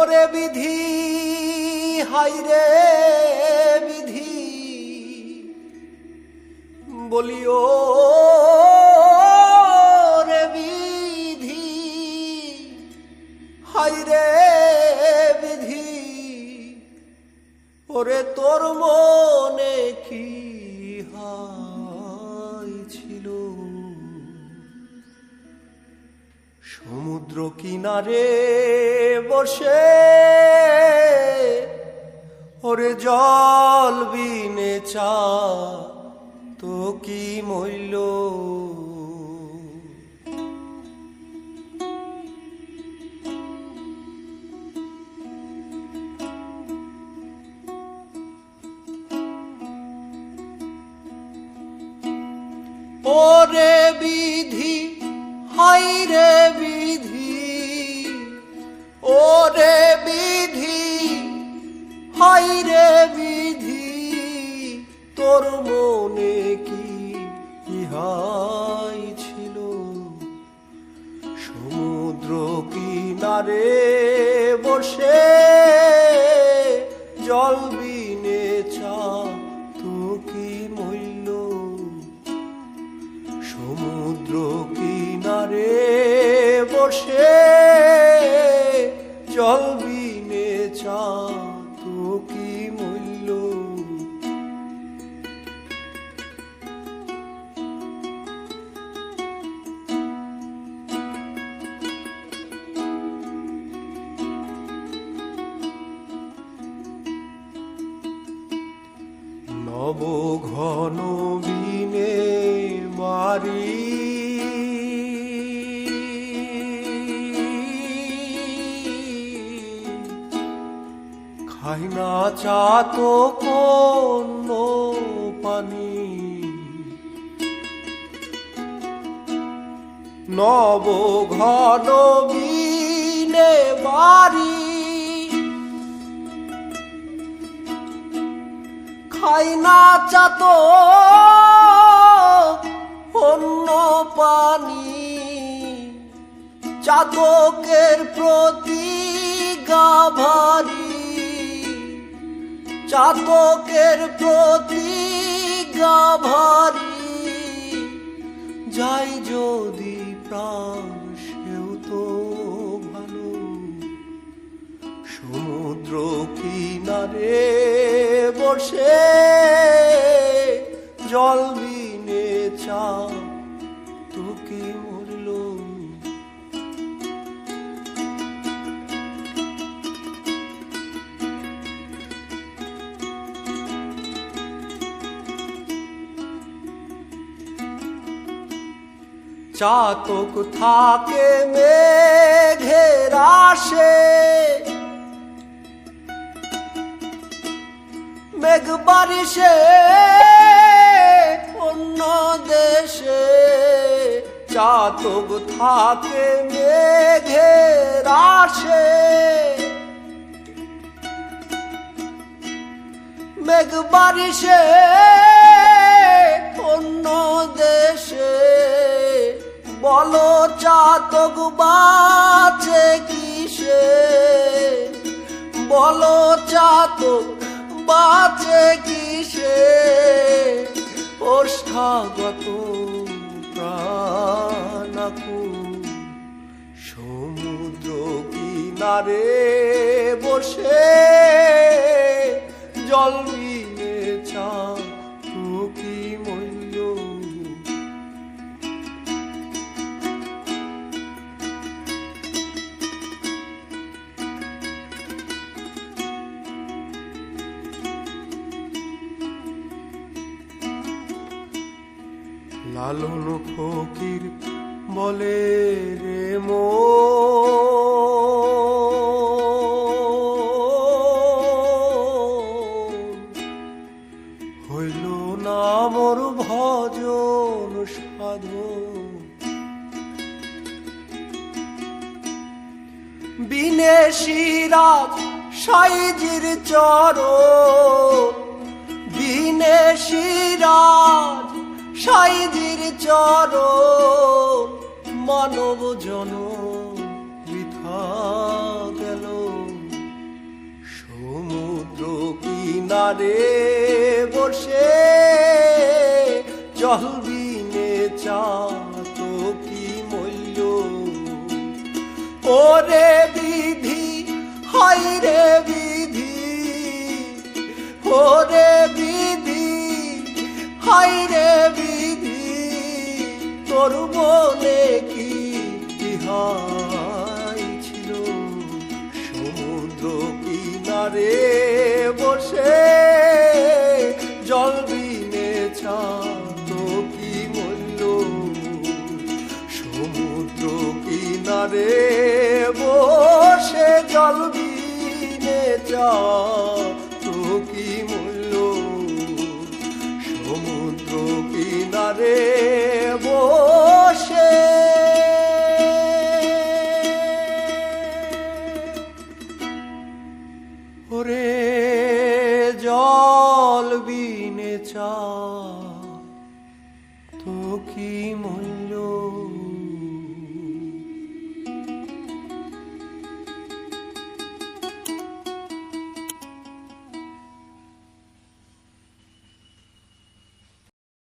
ওরে বিধি হাইরে বিধি। বলিও রে বিধি হাইরে বিধি। ওরে তোর মনে কি ছিল? সমুদ্র কিনারে বসে ওরে জল বিনে চা তো কি মইল ওরে বিধি হাই রে বিধি ওরে বিধি হাই রে বিধি তোর মনে কি ইহাই ছিল? সমুদ্র কিনারে বসে জল নব ঘন বিনে বাড়ি। খাই না চা তো কোন পানি। নব ঘন বিনে বাড়ি। খাই না চাত অন্য পানি। চাতকের প্রতি গাভারি চাতকের প্রতি গাভারি। যাই যদি প্রাণ, সেও তো ভালো। সমুদ্র কিনারে বসে জল বিনে চা তোকে মরল। চাতক থাকে মেঘের আসে মেঘ বারিশে থাকে মেঘের আসে মেঘ বারিশে অন্য দেশে। বলো চাতক বাঁচে কিসে? বলো চাতক বাঁচে কিসে? ওষ্ঠাগত প্রাণাকু সমুদ্র কিনারে বসে জল চা কি লালন ফকির বলে রে মো। হইল না মোর ভজন সাধন। বিনেশিরাজ সাইজির চর বিনেশিরাজ সাইজির চর মানব জন গেল। সমুদ্র কিনারে বসে চলবিনে চা তো কি মূল্য? ওরে তোর মনে কি বিহাই ছিল। সমুদ্র কিনারে বসে জল বিনে তো কি মূল্য? সমুদ্র কিনারে বসে জল বিনে চা কি মূল্য? সমুদ্র কিনারে